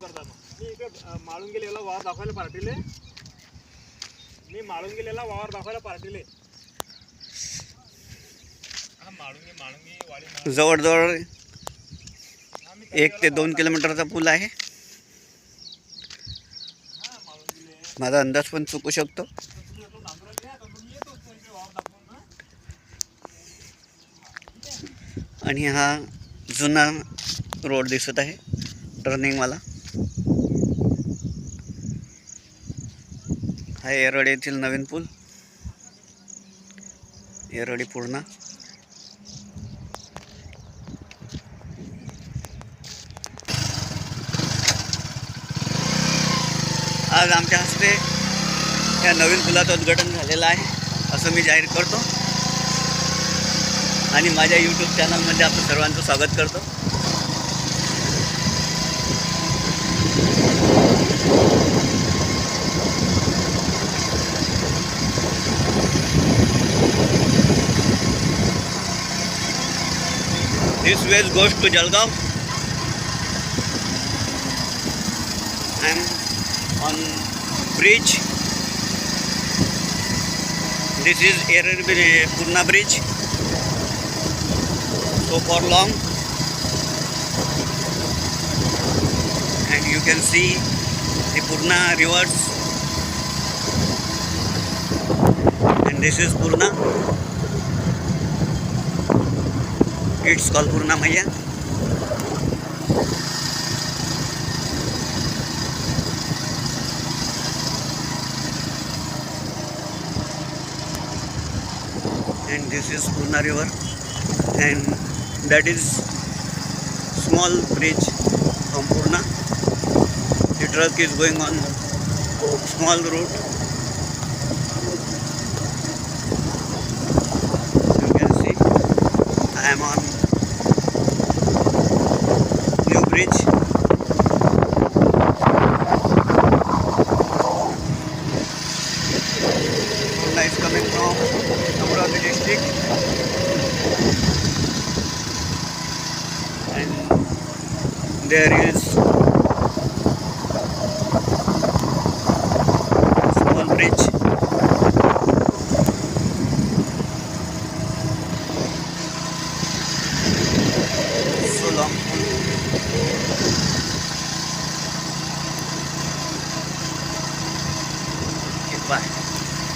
मी इकडे माळून गेलेला वावर दाखवायला पार्टीले. मी माळून गेलेला वावर दाखवायला पार्टीले. हा माळुंगी माळुंगी वाडी माळ- जवळजवळ एक ते दोन किलोमीटरचा पूल आहे. हा, माळुंगीले. माझा अंदाज पण चुकू शकतो. आणि हा जुना रोड दिसत आहे टर्निंगवाला हा येरड येथील नवीन पूल. येरळी पूर्ण. आज आमच्या हस्ते या नवीन पुलाचं उद्घाटन झालेलं आहे असं मी जाहीर करतो. आणि माझ्या यूट्यूब चॅनलमध्ये आपलं सर्वांचं स्वागत करतो. This way goes to Jalgaon. I'm on bridge. This is Erer Purna bridge. so for long and you can see the Purna rivers and this is Purna it's call Purna मैया and this is Purna river and that is small bridge from Purna the truck is going on small route bridge. Coming from Amravati district. and there is Goodbye.